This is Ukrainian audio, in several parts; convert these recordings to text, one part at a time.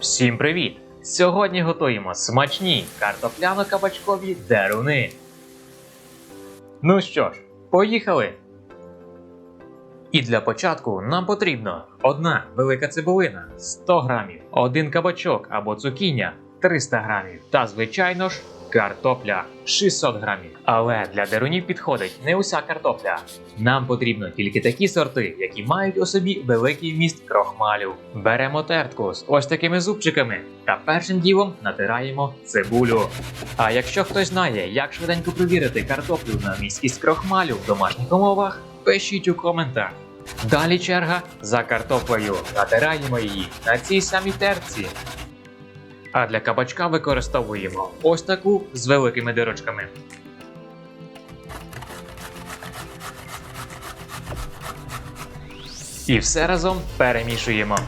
Всім привіт! Сьогодні готуємо смачні картопляно-кабачкові деруни. Ну що ж, поїхали! І для початку нам потрібно одна велика цибулина 100 грамів, один кабачок або цукіня 300 грамів та, звичайно ж, картопля 600 грамів. Але для дерунів підходить не уся картопля. Нам потрібно тільки такі сорти, які мають у собі великий вміст крохмалю. Беремо тертку з ось такими зубчиками та першим ділом натираємо цибулю. А якщо хтось знає, як швиденько перевірити картоплю на міськість крохмалю в домашніх умовах, пишіть у коментар. Далі черга за картоплею. Натираємо її на цій самій терці. А для кабачка використовуємо ось таку з великими дирочками. І все разом перемішуємо.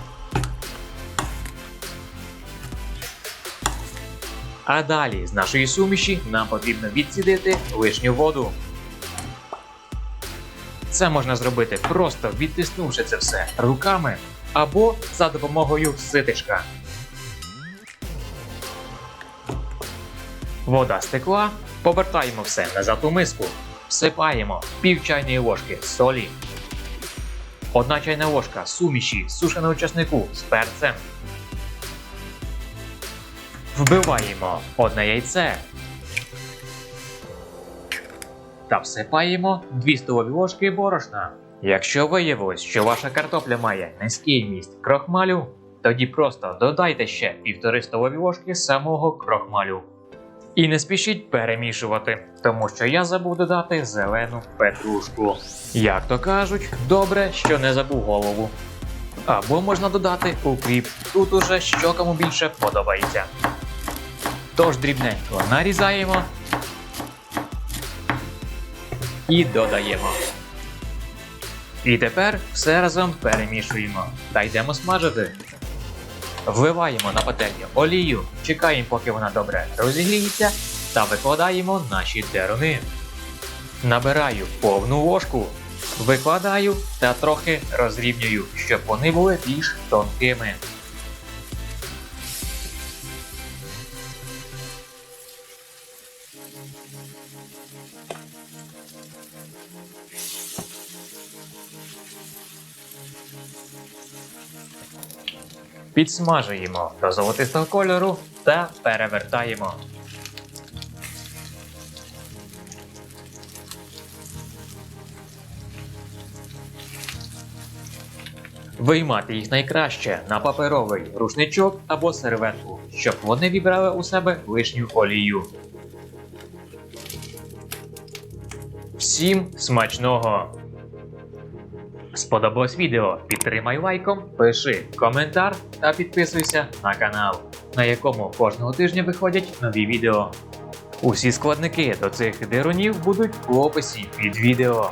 А далі з нашої суміші нам потрібно відсідити лишню воду. Це можна зробити просто відтиснувши це все руками або за допомогою ситечка. Вода стекла, повертаємо все назад у миску, всипаємо пів чайної ложки солі, одна чайна ложка суміші сушеного часнику з перцем. Вбиваємо одне яйце та всипаємо 2 столові ложки борошна. Якщо виявилось, що ваша картопля має низький міст крохмалю, тоді просто додайте ще 1,5 столові ложки самого крохмалю. І не спішіть перемішувати, тому що я забув додати зелену петрушку. Як то кажуть, добре, що не забув голову. Або можна додати укріп. Тут уже що кому більше подобається. Тож дрібненько нарізаємо і додаємо. І тепер все разом перемішуємо та йдемо смажити. Вливаємо на пательню олію, чекаємо, поки вона добре розігріється, та викладаємо наші деруни. Набираю повну ложку, викладаю та трохи розрівнюю, щоб вони були більш тонкими. Підсмажуємо до золотистого кольору та перевертаємо. Виймати їх найкраще на паперовий рушничок або серветку, щоб вони вібрали у себе лишню олію. Всім смачного! Сподобалось відео? Підтримай лайком, пиши коментар та підписуйся на канал, на якому кожного тижня виходять нові відео. Усі складники до цих дерунів будуть у описі під відео.